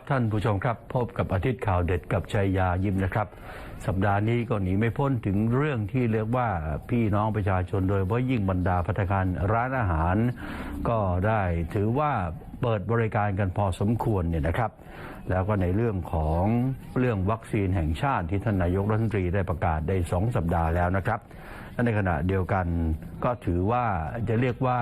ครับท่านผู้ชมครับ พบกับอาทิตย์ข่าวเด็ดกับชัยยายิ้มนะครับ สัปดาห์นี้ก็หนีไม่พ้นถึงเรื่องที่เรียกว่าพี่น้องประชาชนโดยเฉพาะยิ่งบรรดาพัฒการร้านอาหาร ก็ได้ถือว่าเปิดบริการกันพอสมควรเนี่ยนะครับ แล้วก็ในเรื่องของเรื่องวัคซีนแห่งชาติที่ท่านนายกรัฐมนตรีได้ประกาศได้สองสัปดาห์แล้วนะครับและในขณะเดียวกันก็ถือว่าจะเรียกว่า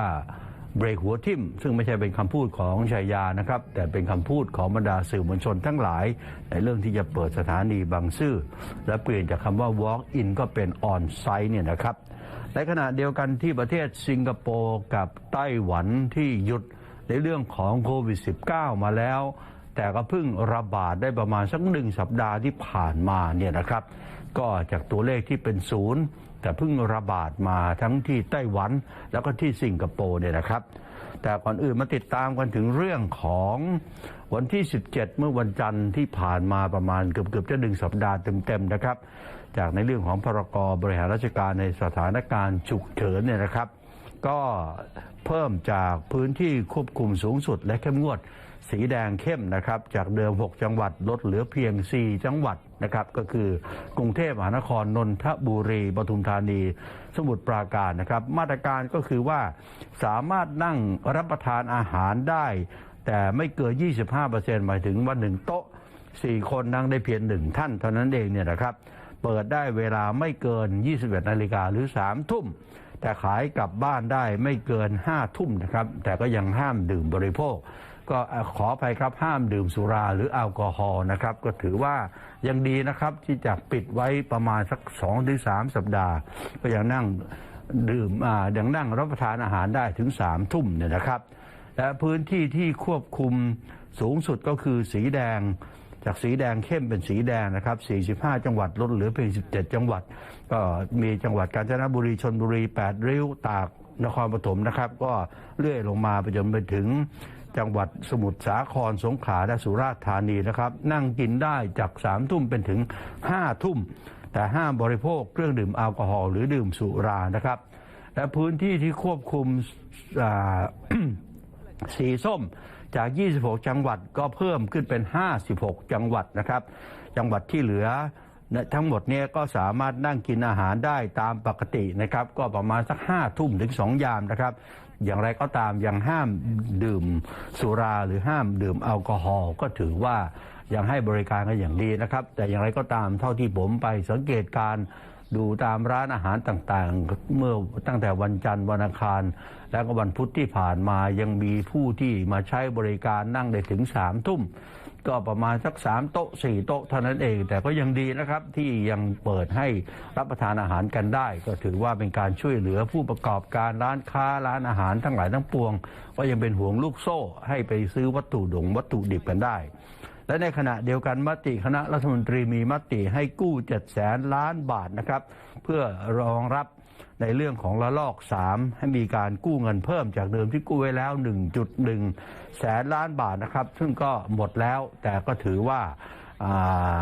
เบรกหัวทิ่ม ซึ่งไม่ใช่เป็นคำพูดของชายานะครับ แต่เป็นคำพูดของบรรดาสื่อมวลชนทั้งหลาย ในเรื่องที่จะเปิดสถานีบางซื่อและเปลี่ยนจากคำว่า walk in ก็เป็น on site เนี่ยนะครับในขณะเดียวกันที่ประเทศสิงคโปร์กับไต้หวันที่หยุดในเรื่องของโควิด -19 มาแล้ว แต่ก็เพิ่งระบาดได้ประมาณสักหนึ่งสัปดาห์ที่ผ่านมาเนี่ยนะครับ ก็จากตัวเลขที่เป็นศูนย์ แต่เพิ่งระบาดมาทั้งที่ไต้หวัน แล้วก็ที่สิงคโปร์เนี่ยนะครับ แต่ก่อนอื่นมาติดตามกันถึงเรื่องของวันที่ 17 เมื่อวันจันทร์ที่ผ่านมาประมาณเกือบเกือบจะหนึ่งสัปดาห์เต็มๆนะครับ จากในเรื่องของพรกรบริหารราชการในสถานการณ์ฉุกเฉินเนี่ยนะครับ ก็เพิ่มจากพื้นที่ควบคุมสูงสุดและเข้มงวดสีแดงเข้มนะครับ จากเดิม 6 จังหวัดลดเหลือเพียง 4 จังหวัด นะครับก็คือกรุงเทพมหานครนนทบุรีปทุมธานี สมุทรปราการนะครับ มาตรการก็คือว่าสามารถนั่งรับประทานอาหารได้ แต่ไม่เกิน 25%หมายถึงว่าหนึ่งโต๊ะ 4 คนนั่งได้เพียงหนึ่งท่านเท่านั้นเองเนี่ยนะครับ เปิดได้เวลาไม่เกิน 21นาฬิกาหรือ 3 ทุ่ม แต่ขายกลับบ้านได้ไม่เกิน 5 ทุ่มนะครับ แต่ก็ยังห้ามดื่มบริโภค ก็ขออภัยครับห้ามดื่มสุราหรือแอลกอฮอล์นะครับ ก็ถือว่ายังดีนะครับที่จะปิดไว้ประมาณสัก2ถึง3สัปดาห์ ก็ยังนั่งดื่มอ่ายังนั่งรับประทานอาหารได้ถึง3ทุ่มเนี่ยนะครับและพื้นที่ที่ควบคุมสูงสุดก็คือสีแดงจากสีแดงเข้มเป็นสีแดงนะครับ 45 จังหวัดลดเหลือเพียง 17 จังหวัด ก็มีจังหวัดกาญจนบุรีชนบุรี 8 ริ้ว ตาก นครปฐมนะครับ ก็เลื่อยลงมาไปจนไปถึง จังหวัดสมุทรสาครสงขลาและสุราษฎร์ธานีนะครับ นั่งกินได้จาก3ทุ่มเป็นถึง5ทุ่ม แต่ห้ามบริโภคเครื่องดื่มแอลกอฮอล์หรือดื่มสุรานะครับ และพื้นที่ที่ควบคุมสีส้มจาก 26 จังหวัดก็เพิ่มขึ้นเป็น 56 จังหวัดนะครับ จังหวัดที่เหลือทั้งหมดเนี่ยก็สามารถนั่งกินอาหารได้ตามปกตินะครับ ก็ประมาณสัก5ทุ่มถึง2ยามนะครับ อย่างไรก็ตามยังห้ามดื่มสุราหรือห้ามดื่มแอลกอฮอล์ก็ถือว่ายังให้บริการกันอย่างดีนะครับ แต่อย่างไรก็ตามเท่าที่ผมไปสังเกตการดูตามร้านอาหารต่างๆ เมื่อตั้งแต่วันจันทร์วันอังคาร และก็วันพุธที่ผ่านมายังมีผู้ที่มาใช้บริการนั่งได้ถึงสามทุ่ม ก็ประมาณสักสามโต๊ะสี่โต๊ะเท่านั้นเอง แต่ก็ยังดีนะครับที่ยังเปิดให้รับประทานอาหารกันได้ ก็ถือว่าเป็นการช่วยเหลือผู้ประกอบการร้านค้าร้านอาหารทั้งหลายทั้งปวง ก็ยังเป็นห่วงลูกโซ่ ให้ไปซื้อวัตถุดงวัตถุดิบกันได้ และในขณะเดียวกันมติคณะรัฐมนตรีมีมติให้กู้7แสนล้านบาทนะครับ เพื่อรองรับ ในเรื่องของระลอก 3 ให้มีการกู้เงินเพิ่มจากเดิมที่กู้ไว้แล้ว 1.1 แสนล้านบาทนะครับ ซึ่งก็หมดแล้วแต่ก็ถือว่า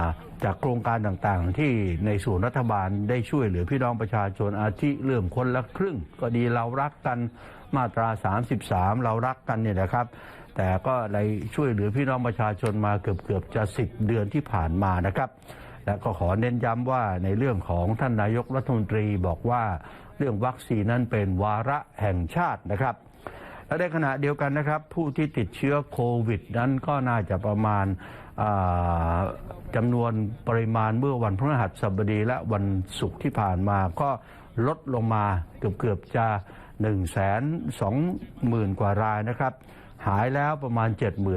าจากโครงการต่างๆ ที่ในส่วนรัฐบาลได้ช่วยเหลือพี่น้องประชาชนอาทิเรื่องคนละครึ่ง ก็ดีเรารักกันมาตรา 33 เรารักกันเนี่ยนะครับ แต่ก็ได้ช่วยเหลือพี่น้องประชาชนมาเกือบเกือบๆจะ 10 เดือนที่ผ่านมานะครับและก็ขอเน้นย้ำว่าในเรื่องของท่านนายกรัฐมนตรีบอกว่า เรื่องวัคซีนนั้นเป็นวาระแห่งชาตินะครับ และในขณะเดียวกันนะครับ ผู้ที่ติดเชื้อโควิด นั้นก็น่าจะประมาณจำนวนปริมาณเมื่อวันพฤหัสบดีและวันศุกร์ที่ผ่านมาก็ลดลงมาเกือบเกือบๆจะ1นึ่งแสนสองหมื่นกว่ารายนะครับ หายแล้วประมาณ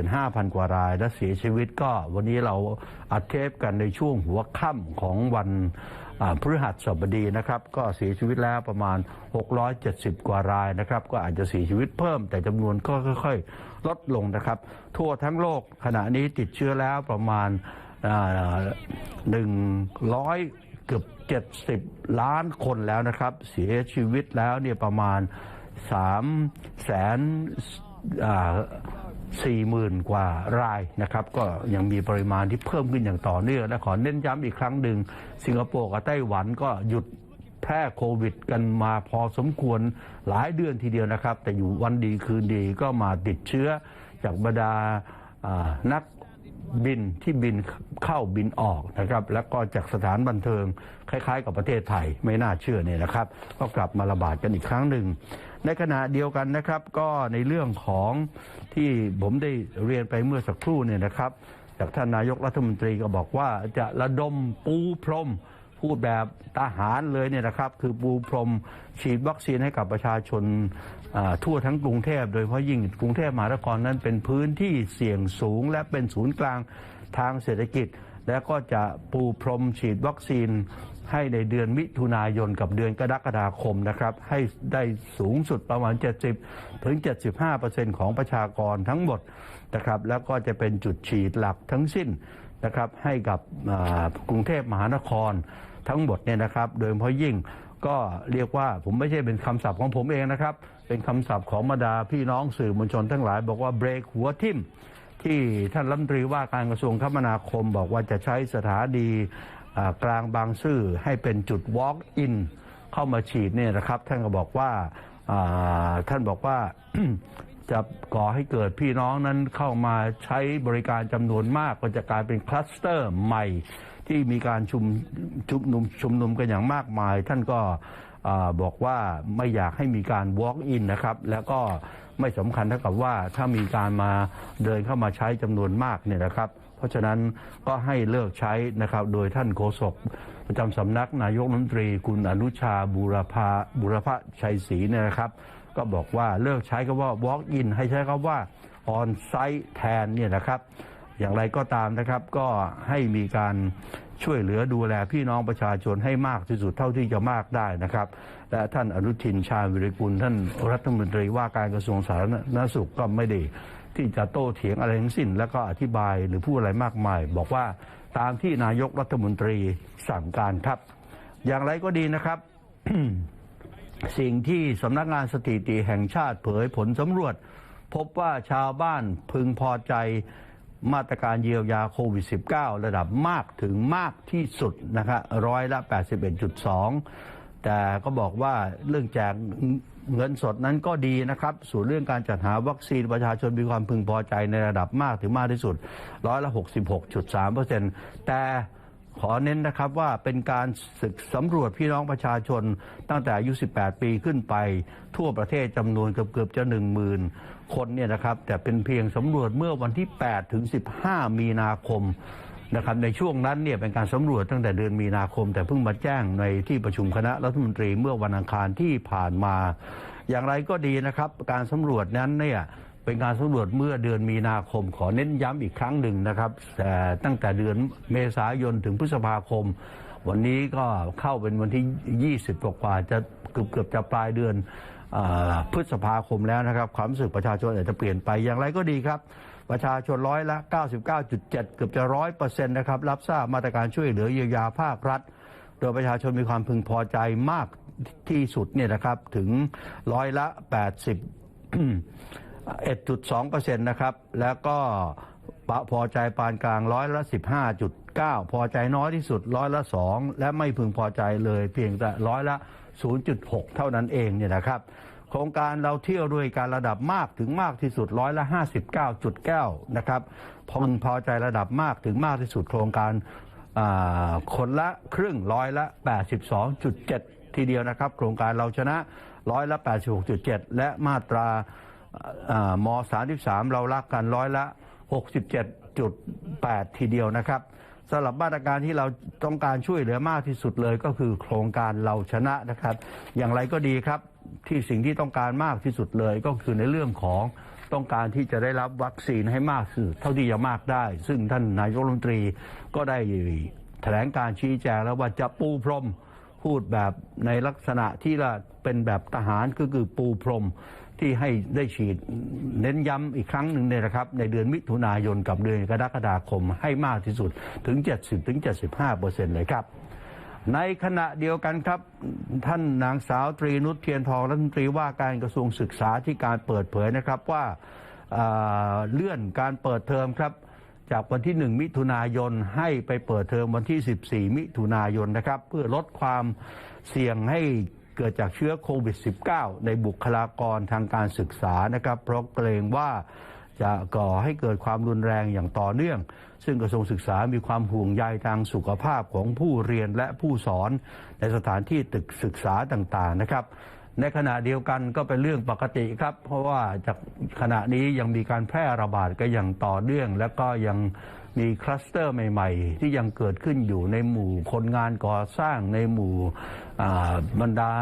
75,000 กว่าราย และเสียชีวิตก็วันนี้เราอัดเทปกันในช่วงหัวค่ำของวัน พฤหัสบดีนะครับ ก็เสียชีวิตแล้วประมาณ 670 กว่ารายนะครับ ก็อาจจะเสียชีวิตเพิ่ม แต่จำนวนก็ค่อย ๆ ลดลงนะครับ ทั่วทั้งโลกขณะนี้ติดเชื้อแล้วประมาณหนึ่งร้อยเกือบ 70 ล้านคนแล้วนะครับ เสียชีวิตแล้วเนี่ยประมาณ3แสน 40,000 กว่ารายนะครับ ก็ยังมีปริมาณที่เพิ่มขึ้นอย่างต่อเนื่องและขอเน้นย้ำอีกครั้งหนึ่ง สิงคโปร์กับไต้หวันก็หยุดแพร่โควิดกันมาพอสมควรหลายเดือนทีเดียวนะครับ แต่อยู่วันดีคืนดีก็มาติดเชื้อจากบรรดานัก บินที่บินเข้าบินออกนะครับ แล้วก็จากสถานบันเทิงคล้าย ๆ กับประเทศไทยไม่น่าเชื่อเนี่ยนะครับ ก็กลับมาระบาดกันอีกครั้งหนึ่ง ในขณะเดียวกันนะครับ ก็ในเรื่องของที่ผมได้เรียนไปเมื่อสักครู่เนี่ยนะครับ จากท่านนายกรัฐมนตรีก็บอกว่าจะระดมปูพรมพูดแบบทหารเลยเนี่ยนะครับ คือปูพรมฉีดวัคซีนให้กับประชาชน ทั่วทั้งกรุงเทพโดยเฉพาะยิ่งกรุงเทพมหานครนั้นเป็นพื้นที่เสี่ยงสูง และเป็นศูนย์กลางทางเศรษฐกิจ และก็จะปูพรมฉีดวัคซีนให้ในเดือนมิถุนายนกับเดือนกรกฎาคมนะครับ ให้ได้สูงสุดประมาณ 70 ถึง 75 ของประชากรทั้งหมดนะครับ แล้วก็จะเป็นจุดฉีดหลักทั้งสิ้นนะครับ ให้กับกรุงเทพมหานครทั้งหมดเนี่ยนะครับ โดยเฉพาะยิ่งก็เรียกว่าผมไม่ใช่เป็นคำศัพท์ของผมเองนะครับ เป็นคำศัพท์ของบรรดาพี่น้องสื่อมวลชนทั้งหลาย บอกว่าเบรกหัวทิ่มที่ท่านรัฐมนตรีว่าการกระทรวงคมนาคมบอกว่าจะใช้สถานีกลางบางซื่อให้เป็นจุด walk in เข้ามาฉีดเนี่ยนะครับ ท่านก็บอกว่าท่านบอกว่าจะก่อให้เกิดพี่น้องนั้นเข้ามาใช้บริการจำนวนมากก็จะกลายเป็นคลัสเตอร์ใหม่ที่มีการชุมชุมนุมชุมนุมกันอย่างมากมาย ท่านก็ บอกว่าไม่อยากให้มีการ walk in นะครับ แล้วก็ไม่สำคัญเท่ากับว่าถ้ามีการมาเดินเข้ามาใช้จำนวนมากเนี่ยนะครับ เพราะฉะนั้นก็ให้เลิกใช้นะครับ โดยท่านโฆษกประจำสำนักนายกรัฐมนตรีคุณอนุชาบูรพาบุรพชัยศรีเนี่ยนะครับ ก็บอกว่าเลิกใช้คำว่า walk in ให้ใช้คำว่า on site แทนเนี่ยนะครับ อย่างไรก็ตามนะครับก็ให้มีการ ช่วยเหลือดูแลพี่น้องประชาชนให้มากที่สุดเท่าที่จะมากได้นะครับ และท่านอนุทินชาญวิริกุล ท่านรัฐมนตรีว่าการกระทรวงสาธารณสุขก็ไม่ได้ที่จะโต้เถียงอะไรทั้งสิ้น แล้วก็อธิบายหรือพูดอะไรมากมาย บอกว่าตามที่นายกรัฐมนตรีสั่งการครับ อย่างไรก็ดีนะครับ สิ่งที่สำนักงานสถิติแห่งชาติเผยผลสำรวจ พบว่าชาวบ้านพึงพอใจ มาตรการเยียวยาโควิด -19 ระดับมากถึงมากที่สุดนะครับร้อยละ 81.2 แต่ก็บอกว่าเรื่องแจกเงินสดนั้นก็ดีนะครับ ส่วนเรื่องการจัดหาวัคซีนประชาชนมีความพึงพอใจในระดับมากถึงมากที่สุดร้อยละ 66.3 แต่ขอเน้นนะครับว่าเป็นการศึกสำรวจพี่น้องประชาชนตั้งแต่อายุ 18 ปีขึ้นไป ทั่วประเทศจำนวนเกือบๆจะ 10,000 คนเนี่ยนะครับแต่เป็นเพียงสำรวจเมื่อวันที่ 8 ถึง 15 มีนาคมนะครับในช่วงนั้นเนี่ยเป็นการสำรวจตั้งแต่เดือนมีนาคม แต่เพิ่งมาแจ้งในที่ประชุมคณะรัฐมนตรีเมื่อวันอังคารที่ผ่านมา อย่างไรก็ดีนะครับ การสำรวจนั้นเนี่ยเป็นการสำรวจเมื่อเดือนมีนาคม ขอเน้นย้ำอีกครั้งหนึ่งนะครับแต่ตั้งแต่เดือนเมษายนถึงพฤษภาคม วันนี้ก็เข้าเป็นวันที่ 20 กว่าจะเกือบเกือบจะปลายเดือน พฤษภาคมแล้วนะครับ ความรู้สึกประชาชนอาจจะเปลี่ยนไปอย่างไรก็ดีครับ ประชาชนร้อยละ 99.7 เกือบจะร้อยเปอร์เซ็นต์นะครับ รับทราบมาตรการช่วยเหลือเยียวยาภาครัฐ โดยประชาชนมีความพึงพอใจมากที่สุดเนี่ยนะครับถึงร้อยละ 80 1.2%นะครับ แล้วก็พอใจปานกลางร้อยละ 15.9 พอใจน้อยที่สุดร้อยละ 2 และไม่พึงพอใจเลยเพียงแต่ร้อยละ 0.6 เท่านั้นเองเนี่ยนะครับโครงการเราเที่ยวด้วยการระดับมากถึงมากที่สุดร้อยละ 59.9 นะครับพึงพอใจระดับมากถึงมากที่สุดโครงการคนละครึ่งร้อยละ 82.7 ทีเดียวนะครับ โครงการเราชนะร้อยละ 86.7 และมาตราอ่าม33 เรารักกันร้อยละ 67.8 ทีเดียวนะครับ สำหรับมาตรการที่เราต้องการช่วยเหลือมากที่สุดเลยก็คือโครงการเราชนะนะครับ อย่างไรก็ดีครับที่สิ่งที่ต้องการมากที่สุดเลยก็คือในเรื่องของต้องการที่จะได้รับวัคซีนให้มากสุดเท่าที่จะมากได้ ซึ่งท่านนายกรัฐมนตรีก็ได้แถลงการชี้แจงแล้วว่าจะปูพรมพูดแบบในลักษณะที่เป็นแบบทหารก็คือปูพรม ที่ให้ได้ฉีดเน้นย้ำอีกครั้งหนึ่งเนี่ยนะครับ ในเดือนมิถุนายนกับเดือนกรกฎาคมให้มากที่สุดถึง 70-75เปอร์เซ็นต์เลยครับในขณะเดียวกันครับ ท่านนางสาวตรีนุชเทียนทองรัฐมนตรีว่าการกระทรวงศึกษาที่การเปิดเผยนะครับว่าอ่าเลื่อนการเปิดเทอมครับ จากวันที่ 1 มิถุนายนให้ไปเปิดเทอมวันที่ 14 มิถุนายนนะครับ เพื่อลดความเสี่ยงให้ เกิดจากเชื้อโควิด -19 ในบุคลากรทางการศึกษานะครับ เพราะเกรงว่าจะก่อให้เกิดความรุนแรงอย่างต่อเนื่อง ซึ่งกระทรวงศึกษามีความห่วงใยทางสุขภาพของผู้เรียนและผู้สอน ในสถานที่ตึกศึกษาต่างๆนะครับ ในขณะเดียวกันก็เป็นเรื่องปกติครับ เพราะว่าจากขณะนี้ยังมีการแพร่ระบาดก็อย่างต่อเนื่องและก็ยัง มีคลัสเตอร์ใหม่ ๆ ที่ยังเกิดขึ้นอยู่ในหมู่คนงานก่อสร้างในหมู่บรรดา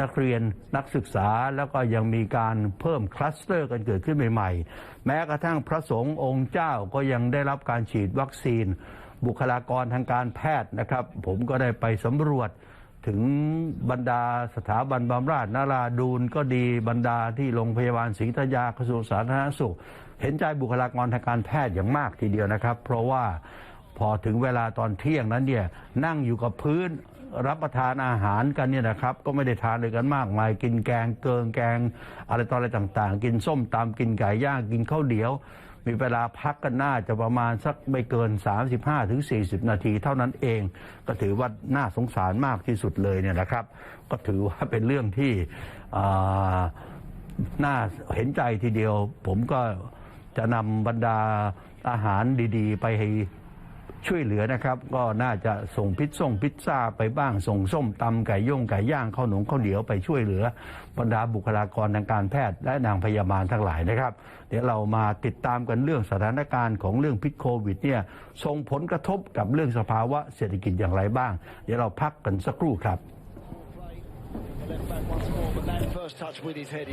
นักเรียนนักศึกษาแล้วก็ยังมีการเพิ่มคลัสเตอร์กันเกิดขึ้นใหม่ ๆ แม้กระทั่งพระสงฆ์องค์เจ้าก็ยังได้รับการฉีดวัคซีน บุคลากรทางการแพทย์นะครับ ผมก็ได้ไปสำรวจ ถึงบรรดาสถาบันบำราศนาราดูนก็ดีบรรดาที่โรงพยาบาลศรีธัญญากระทรวงสาธารณสุข เห็นใจบุคลากรทางการแพทย์อย่างมากทีเดียวนะครับ เพราะว่าพอถึงเวลาตอนเที่ยงนั้นเนี่ยนั่งอยู่กับพื้นรับประทานอาหารกันเนี่ยนะครับ ก็ไม่ได้ทานเลยกันมากมาย กินแกงเกิงแกง อะไรต่ออะไรต่าง ๆ กินส้มตำกินไก่ย่างกินข้าวเดียว มีเวลาพักกันน่าจะประมาณสักไม่เกิน 35ถึง40นาที เท่านั้นเอง ก็ถือว่าน่าสงสารมากที่สุดเลยเนี่ยนะครับ ก็ถือว่าเป็นเรื่องที่น่าเห็นใจทีเดียว ผมก็จะนำบรรดาอาหารดี ๆ ไปให้ ช่วยเหลือนะครับ ก็น่าจะส่งพิซซ่งพิซซ่าไปบ้างส่งส้มตำไก่ย่งไก่ย่างข้าวหนมข้าวเหนียวไปช่วยเหลือบรรดาบุคลากรทางการแพทย์และนางพยาบาลทั้งหลายนะครับ เดี๋ยวเรามาติดตามกันเรื่องสถานการณ์ของเรื่องพิษโควิดเนี่ยส่งผลกระทบกับเรื่องสภาวะเศรษฐกิจอย่างไรบ้าง เดี๋ยวเราพักกันสักครู่ครับ First touch with his head.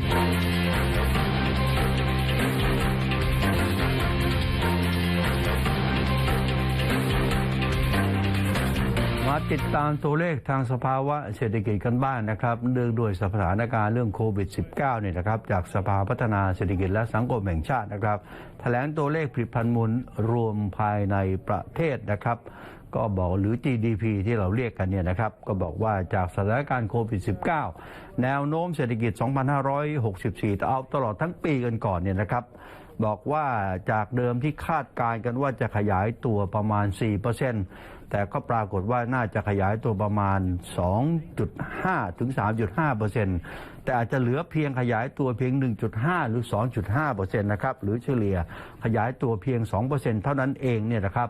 มาติดตามตัวเลขทางสภาวะเศรษฐกิจกันบ้างนะครับ เนื่องด้วยสถานการณ์เรื่องโควิด -19 เนี่ยนะครับ จากสภาพัฒนาเศรษฐกิจและสังคมแห่งชาตินะครับแถลงตัวเลขผลิตภัณฑ์มูลรวมภายในประเทศนะครับ ก็บอกหรือ GDP ที่เราเรียกกันเนี่ยนะครับ ก็บอกว่าจากสถานการณ์โควิด -19 แนวโน้มเศรษฐกิจ 2564 เอาตลอดทั้งปีกันก่อนเนี่ยนะครับบอกว่าจากเดิมที่คาดการณ์กันว่าจะขยายตัวประมาณ 4% แต่ก็ปรากฏว่าน่าจะขยายตัวประมาณ 2.5 ถึง 3.5%แต่อาจจะเหลือเพียงขยายตัวเพียง 1.5 หรือ 2.5%นะครับ หรือเฉลี่ยขยายตัวเพียง2%เท่านั้นเองเนี่ยนะครับ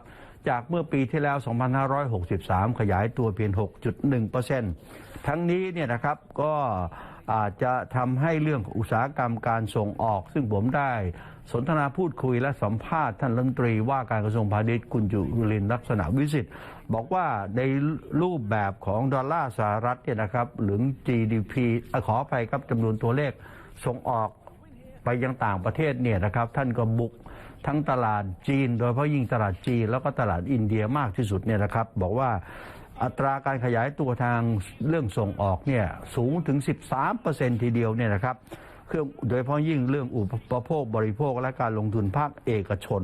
จากเมื่อปีที่แล้ว 2563 ขยายตัวเพียง 6.1%ทั้งนี้เนี่ยนะครับก็อาจจะทำให้เรื่องอุตสาหกรรมการส่งออก ซึ่งผมได้ สนทนาพูดคุยและสัมภาษณ์ท่านรัฐมนตรีว่าการกระทรวงพาณิชย์คุณจุลินลักษณะวิสิทธิ์บอกว่าในรูปแบบของดอลลาร์สหรัฐเนี่ยนะครับหรือ GDP เอ่อขอไปครับจำนวนตัวเลขส่งออกไปยังต่างประเทศเนี่ยนะครับท่านก็บุกทั้งตลาดจีน โดยเฉพาะยิ่งตลาดจีน แล้วก็ตลาดอินเดียมากที่สุดเนี่ยนะครับบอกว่าอัตราการขยายตัวทางเรื่องส่งออกเนี่ยสูงถึง 13%ทีเดียวเนี่ยนะครับ เครื่องโดยเฉพาะยิ่งเรื่องอุปโภคบริโภคและการลงทุนภาคเอกชน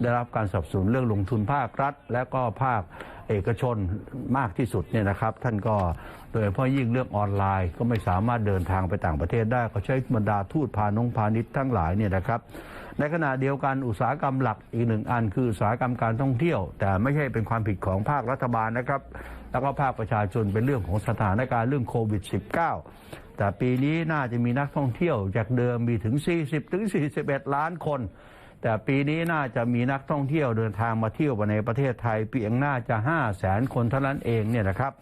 ได้รับการสนับสนุนเรื่องลงทุนภาครัฐ และก็ภาคเอกชนมากที่สุดเนี่ยนะครับ ท่านก็โดยเฉพาะยิ่งเรื่องออนไลน์ก็ไม่สามารถเดินทางไปต่างประเทศได้ ก็ใช้บรรดาทูตพาณงพาณิชย์ทั้งหลายเนี่ยนะครับ ในขณะเดียวกันอุตสาหกรรมหลักอีกหนึ่งอัน คืออุตสาหกรรมการท่องเที่ยว แต่ไม่ใช่เป็นความผิดของภาครัฐบาลนะครับ แล้วก็ภาคประชาชนเป็นเรื่องของสถานการณ์เรื่องโควิด -19 แต่ปีนี้น่าจะมีนักท่องเที่ยวจากเดิมมีถึง 40ถึง41 ล้านคน แต่ปีนี้น่าจะมีนักท่องเที่ยวเดินทางมาเที่ยวในประเทศไทยเพียงน่าจะ5แสนคนเท่านั้นเองเนี่ยนะครับ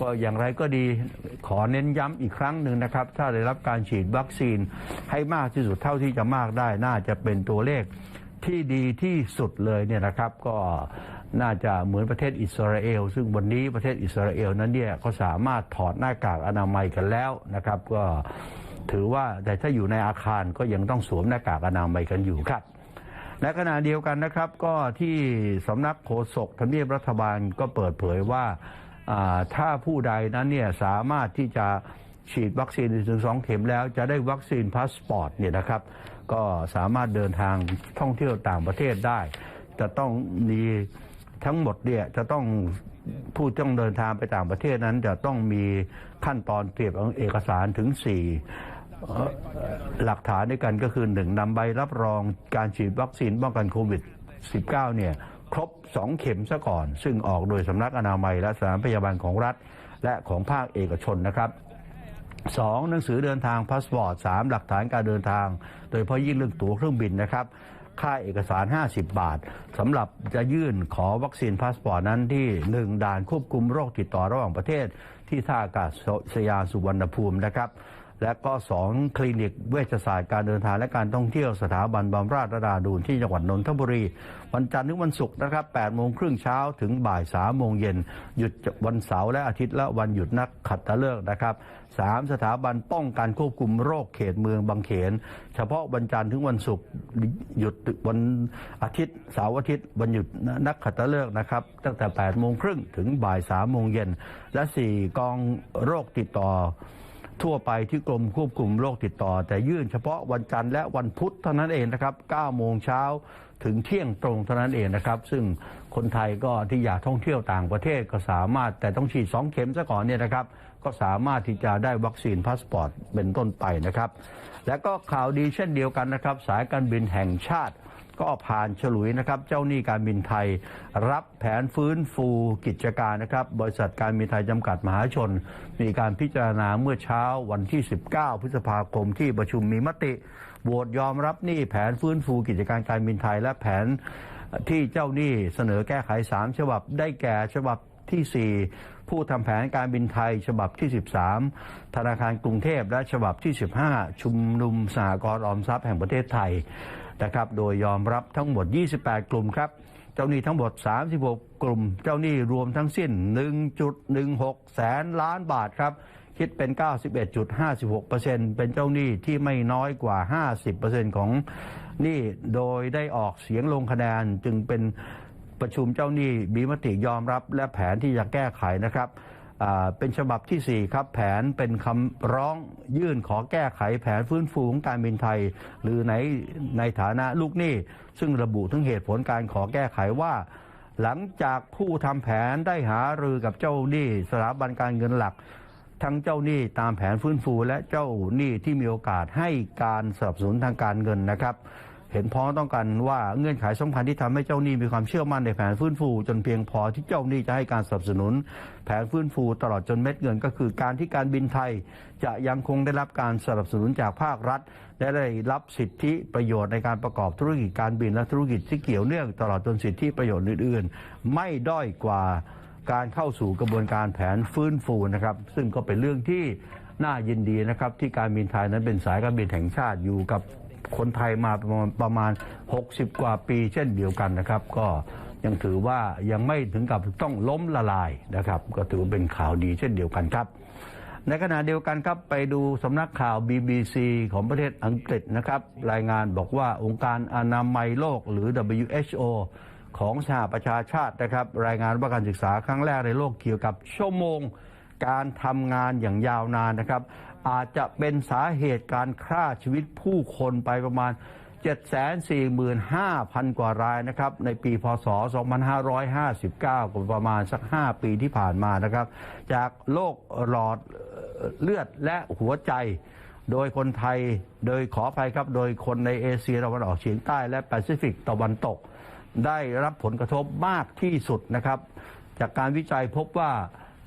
ก็อย่างไรก็ดีขอเน้นย้ำอีกครั้งหนึ่งนะครับ ถ้าได้รับการฉีดวัคซีนให้มากที่สุดเท่าที่จะมากได้น่าจะเป็นตัวเลข ที่ดีที่สุดเลยเนี่ยนะครับก็น่าจะเหมือนประเทศอิสราเอล ซึ่งวันนี้ประเทศอิสราเอลนั้นเนี่ยก็สามารถถอดหน้ากากอนามัยกันแล้วนะครับ ก็ถือว่าแต่ถ้าอยู่ในอาคารก็ยังต้องสวมหน้ากากอนามัยกันอยู่ครับและขณะเดียวกันนะครับก็ที่สำนักโฆษกทำเนียบรัฐบาลก็เปิดเผยว่าอ่าถ้าผู้ใดนั้นเนี่ยสามารถที่จะฉีดวัคซีนถึงสองเข็มแล้วจะได้วัคซีนพาสปอร์ตเนี่ยนะครับ ก็สามารถเดินทางท่องเที่ยวต่างประเทศได้ จะต้องมีทั้งหมดเนี่ยจะต้องผู้ต้องเดินทางไปต่างประเทศนั้นจะต้องมีขั้นตอนเตรียมเอกสารถึง 4 หลักฐานด้วยกันก็คือหนึ่งนำใบรับรองการฉีดวัคซีนป้องกันโควิด -19 เนี่ยครบ 2 เข็มซะก่อน ซึ่งออกโดยสำนักอนามัยและสถานพยาบาลของรัฐ และของภาคเอกชนนะครับ สองหนังสือเดินทางพาสปอร์ตสามหลักฐานการเดินทาง โดยเฉพาะยิ่งเรื่องตั๋วเครื่องบินนะครับค่าเอกสาร 50 บาทสำหรับจะยื่นขอวัคซีนพาสปอร์ตนั้นที่ 1 ด่านควบคุมโรคติดต่อระหว่างประเทศ ที่ท่าอากาศยานสุวรรณภูมินะครับ และก็ 2 คลินิกเวชศาสตร์การเดินทางและการท่องเที่ยวสถาบันบำราศนราดูนที่จังหวัดนนทบุรี วันจันทร์ถึงวันศุกร์นะครับ8โมงครึ่งเช้าถึงบ่าย3โมงเย็น หยุดวันเสาร์และอาทิตย์และวันหยุดนักขัตฤกษ์นะครับสามสถาบันป้องกันควบคุมโรคเขตเมืองบางเขน เฉพาะวันจันทร์ถึงวันศุกร์หยุดวันอาทิตย์เสาร์อาทิตย์วันหยุดนักขัตฤกษ์นะครับตั้งแต่8โมงครึ่งถึงบ่าย3โมงเย็นและ 4 กองโรคติดต่อ ทั่วไปที่กรมควบคุมโรคติดต่อ แต่ยื่นเฉพาะวันจันทร์และวันพุธเท่านั้นเองนะครับ9โมงเช้าถึงเที่ยงตรงเท่านั้นเองนะครับ ซึ่งคนไทยก็ที่อยากท่องเที่ยวต่างประเทศก็สามารถแต่ต้องฉีด 2 เข็มซะก่อนเนี่ยนะครับ ก็สามารถที่จะได้วัคซีนพาสปอร์ตเป็นต้นไปนะครับ และก็ข่าวดีเช่นเดียวกันนะครับ สายการบินแห่งชาติ ก็ผ่านฉลุยนะครับ เจ้าหนี้การบินไทย รับแผนฟื้นฟูกิจการนะครับ บริษัทการบินไทยจำกัดมหาชน มีการพิจารณาเมื่อเช้าวันที่ 19 พฤษภาคมที่ประชุมมีมติโหวตยอมรับหนี้แผนฟื้นฟูกิจการการบินไทย และแผนที่เจ้าหนี้เสนอแก้ไข 3 ฉบับได้แก่ฉบับที่ 4 ผู้ทำแผนการบินไทย ฉบับที่ 13 ธนาคารกรุงเทพและฉบับที่ 15 ชุมนุมสหกรณ์ออมทรัพย์แห่งประเทศไทย นะครับโดยยอมรับทั้งหมด 28 กลุ่มครับเจ้าหนี้ทั้งหมด 36 กลุ่ม เจ้าหนี้รวมทั้งสิ้น 1.16 แสนล้านบาทครับคิดเป็น 91.56%เป็นเจ้าหนี้ที่ไม่น้อยกว่า 50%ของหนี้โดยได้ออกเสียงลงคะแนนจึงเป็นประชุมเจ้าหนี้มีมติยอมรับและแผนที่จะแก้ไขนะครับ เป็นฉบับที่ 4 ครับ แผนเป็นคำร้องยื่นขอแก้ไขแผนฟื้นฟูของการบินไทย หรือในในฐานะลูกหนี้ ซึ่งระบุถึงเหตุผลการขอแก้ไขว่า หลังจากผู้ทำแผนได้หารือกับเจ้าหนี้สถาบันการเงินหลัก ทั้งเจ้าหนี้ตามแผนฟื้นฟู และเจ้าหนี้ที่มีโอกาสให้การสนับสนุนทางการเงินนะครับ เห็นพ้องต้องกันว่าเงื่อนไขสำคัญที่ทำให้เจ้าหนี้มีความเชื่อมั่นในแผนฟื้นฟู จนเพียงพอที่เจ้าหนี้จะให้การสนับสนุน แผนฟื้นฟูตลอดจนเม็ดเงิน ก็คือการที่การบินไทย จะยังคงได้รับการสนับสนุนจากภาครัฐและได้รับสิทธิประโยชน์ในการประกอบธุรกิจการบินและธุรกิจที่เกี่ยวเนื่องตลอดจนสิทธิประโยชน์อื่นๆ ไม่ด้อยกว่าการเข้าสู่กระบวนการแผนฟื้นฟูนะครับซึ่งก็เป็นเรื่องที่น่ายินดีนะครับที่การบินไทยนั้นเป็นสายการบินแห่งชาติอยู่กับ คนไทยมาประมาณประมาณ 60 กว่าปีเช่นเดียวกันนะครับ ก็ยังถือว่ายังไม่ถึงกับต้องล้มละลายนะครับ ก็ถือว่าเป็นข่าวดีเช่นเดียวกันครับ ในขณะเดียวกันครับไปดูสำนักข่าว BBC ของประเทศอังกฤษนะครับ รายงานบอกว่าองค์การอนามัยโลกหรือ WHO ของสหประชาชาตินะครับ รายงานว่าการศึกษาครั้งแรกในโลกเกี่ยวกับชั่วโมง การทำงานอย่างยาวนานนะครับ อาจจะเป็นสาเหตุการฆ่าชีวิตผู้คนไปประมาณ 745,000 กว่ารายนะครับ ในปีพศ 2559กประมาณสัก 5 ปีที่ผ่านมานะครับ จากโรคหลอดเลือดและหัวใจโดยคนไทย โดยขออภัยครับ โดยคนในเอเชียตะวันออกเฉียงใต้และแปซิฟิกตะวันตก ได้รับผลกระทบมากที่สุดนะครับ จากการวิจัยพบว่า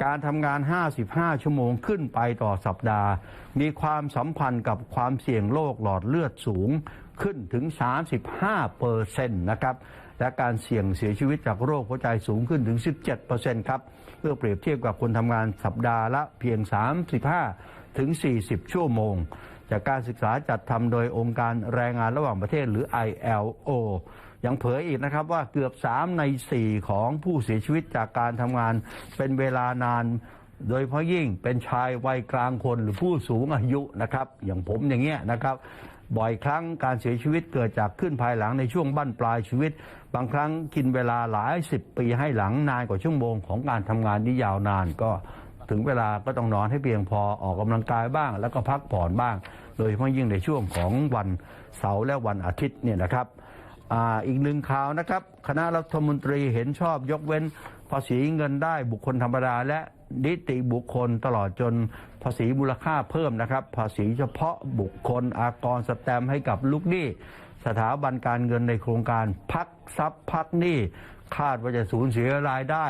การทำงาน 55 ชั่วโมงขึ้นไปต่อสัปดาห์ มีความสัมพันธ์กับความเสี่ยงโรคหลอดเลือดสูงขึ้นถึง 35เปอร์เซ็นต์นะครับ และการเสี่ยงเสียชีวิตจากโรคหัวใจสูงขึ้นถึง 17เปอร์เซ็นต์ครับเพื่อเปรียบเทียบกับคนทำงานสัปดาห์ละเพียง 35 ถึง 40 ชั่วโมง จากการศึกษาจัดทำโดยองค์การแรงงานระหว่างประเทศหรือ ILO ยังเผยอีกนะครับว่าเกือบ 3 ใน 4 ของผู้เสียชีวิตจากการทำงานเป็นเวลานานโดยเฉพาะยิ่งเป็นชายวัยกลางคนหรือผู้สูงอายุนะครับ อย่างผมอย่างเงี้ยนะครับ บ่อยครั้งการเสียชีวิตเกิดจากขึ้นภายหลังในช่วงบั้นปลายชีวิต บางครั้งกินเวลาหลายสิบปีให้หลังนานกว่าชั่วโมงของการทำงานที่ยาวนานก็ถึงเวลาก็ต้องนอนให้เพียงพอออกกำลังกายบ้าง แล้วก็พักผ่อนบ้าง โดยเฉพาะยิ่งในช่วงของวันเสาร์และวันอาทิตย์เนี่ยนะครับ อ่าอีกหนึ่งข่าวนะครับ คณะรัฐมนตรีเห็นชอบยกเว้นภาษีเงินได้บุคคลธรรมดา และนิติบุคคลตลอดจนภาษีมูลค่าเพิ่มนะครับ ภาษีเฉพาะบุคคลอากรสแตมให้กับลูกหนี้สถาบันการเงินในโครงการพักทรัพย์พักหนี้คาดว่าจะสูญเสียรายได้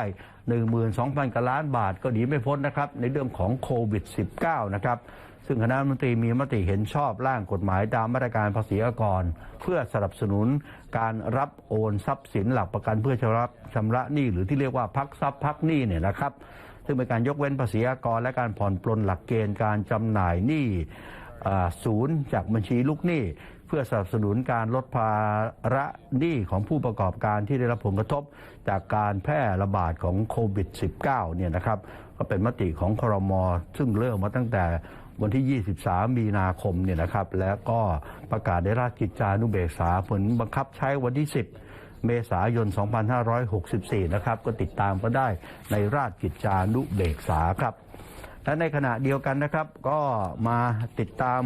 12,000กว่าล้านบาทก็หนีไม่พ้นนะครับ ในเรื่องของโควิด -19 นะครับซึ่งคณะรัฐมนตรีมีมติเห็นชอบร่างกฎหมายตามมาตรการภาษีอากร เพื่อสนับสนุน การรับโอนทรัพย์สินหลักประกันเพื่อชำระชำระหนี้หรือที่เรียกว่าพักทรัพย์พักหนี้เนี่ยนะครับ ซึ่งเป็นการยกเว้นภาษีอากรและการผ่อนปลนหลักเกณฑ์การจำหน่ายหนี้ศูนย์จากบัญชีลูกหนี้ เพื่อสนับสนุนการลดภาระหนี้ของผู้ประกอบการที่ได้รับผลกระทบจากการแพร่ระบาดของโควิด -19 เนี่ยนะครับก็เป็นมติของครมซึ่งเริ่มมาตั้งแต่ วันที่ 23 มีนาคมเนี่ยนะครับ แล้วก็ประกาศในราชกิจจานุเบกษาผลบังคับใช้วันที่ 10 เมษายน 2564 นะครับ ก็ติดตามก็ได้ในราชกิจจานุเบกษาครับ และในขณะเดียวกันนะครับ ก็มาติดตาม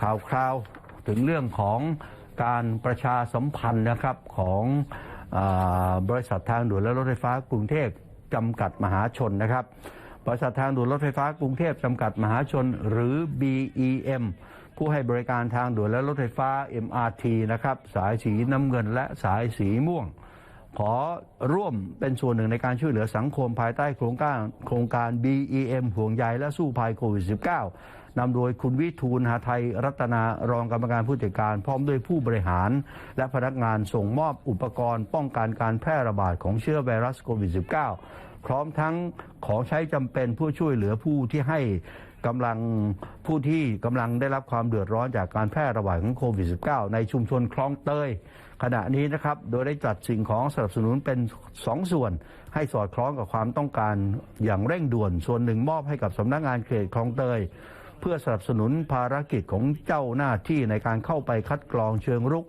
ข่าวคราวถึงเรื่องของการประชาสัมพันธ์นะครับของอบริษัททางด่วนและรถไฟฟ้ากรุงเทพจำกัดมหาชนนะครับ บริษัททางด่วนรถไฟฟ้ากรุงเทพจำกัดมหาชนหรือ BEM ผู้ให้บริการทางด่วนและรถไฟฟ้า MRT นะครับสายสีน้ำเงินและสายสีม่วง ขอร่วมเป็นส่วนหนึ่งในการช่วยเหลือสังคมภายใต้โครงการโครงการ BEM ห่วงใยและสู้ภัยโควิด -19 นำโดยคุณวิทูลหาไทยรัตนารองกรรมการผู้จัดการ พร้อมด้วยผู้บริหาร และพนักงานส่งมอบอุปกรณ์ป้องกันการแพร่ระบาดของเชื้อไวรัสโควิด -19 พร้อมทั้งของใช้จำเป็นผู้ช่วยเหลือผู้ที่ให้กำลังผู้ที่กำลังได้รับความเดือดร้อนจากการแพร่ระบาดของโควิด -19 ในชุมชนคลองเตย ขณะนี้นะครับ โดยได้จัดสิ่งของสนับสนุนเป็น 2 ส่วน ให้สอดคล้องกับความต้องการอย่างเร่งด่วน ส่วนหนึ่งมอบให้กับสำนักงานเขตคลองเตย เพื่อสนับสนุนภารกิจของเจ้าหน้าที่ในการเข้าไปคัดกรองเชิงรุก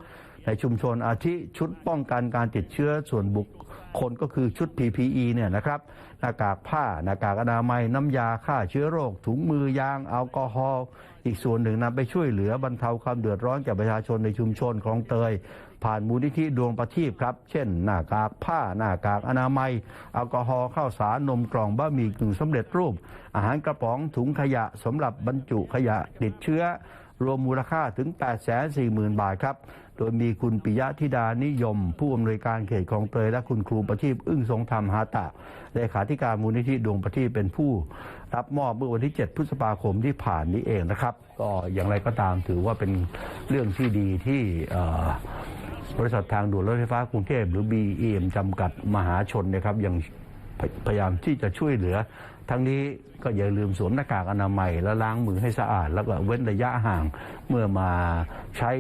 ในชุมชนอาทิชุดป้องกันการติดเชื้อส่วนบุคคลก็คือชุด PPE เนี่ยนะครับหน้ากากผ้าหน้ากากอนามัยน้ำยาฆ่าเชื้อโรค ถุงมือยางแอลกอฮอล์อีกส่วนหนึ่งนำไปช่วยเหลือบรรเทาความเดือดร้อนแก่ประชาชนในชุมชนคลองเตย ผ่านมูลนิธิดวงประทีปครับ เช่นหน้ากากผ้าหน้ากากอนามัยแอลกอฮอล์ข้าวสารนมกล่องบะหมี่กึ่งสำเร็จรูป อาหารกระป๋องถุงขยะสำหรับบรรจุขยะติดเชื้อรวมมูลค่าถึง 840,000 บาทครับ โดยมีคุณปิยะธิดานิยม ผู้อำนวยการเขตคลองเตยและคุณครูประทีปอึ้งทรงธรรมฮาตะเลขาธิการมูลนิธิดวงประทีปเป็นผู้รับมอบเมื่อวันที่ 7 พฤษภาคมที่ผ่านนี้เองนะครับ ก็อย่างไรก็ตามถือว่าเป็นเรื่องที่ดีที่บริษัททางด่วนรถไฟฟ้ากรุงเทพหรือ BEM จำกัดมหาชนนะครับยังพพยายามที่จะช่วยเหลือ ทั้งนี้ก็อย่าลืมสวมหน้ากากอนามัยและล้างมือให้สะอาด แล้วก็เว้นระยะห่างเมื่อมาใช้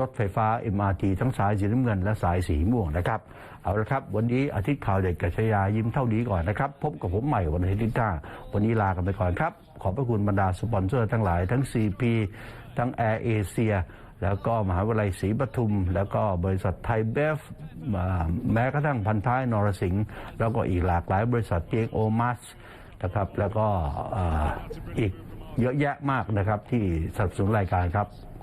รถไฟฟ้า MRT ทั้งสายสีน้ำเงินและสายสีม่วงนะครับ เอาละครับ วันนี้อาทิตย์ข่าวเด็กกัชยายิ้มเท่านี้ก่อนนะครับ พบกับผมใหม่วันอาทิตย์หน้า วันนี้ลากันไปก่อนครับ ขอบพระคุณบรรดาสปอนเซอร์ทั้งหลายทั้ง CP ทั้ง Air Asia แล้วก็มหาวิทยาลัยศรีปทุม แล้วก็บริษัทไทยเบฟแม้กระทั่งพันท้ายนรสิงห์แล้วก็อีกหลากหลายบริษัทเจงโอมัสนะครับแล้วก็อีกเยอะแยะมากนะครับที่สนับสนุนรายการครับ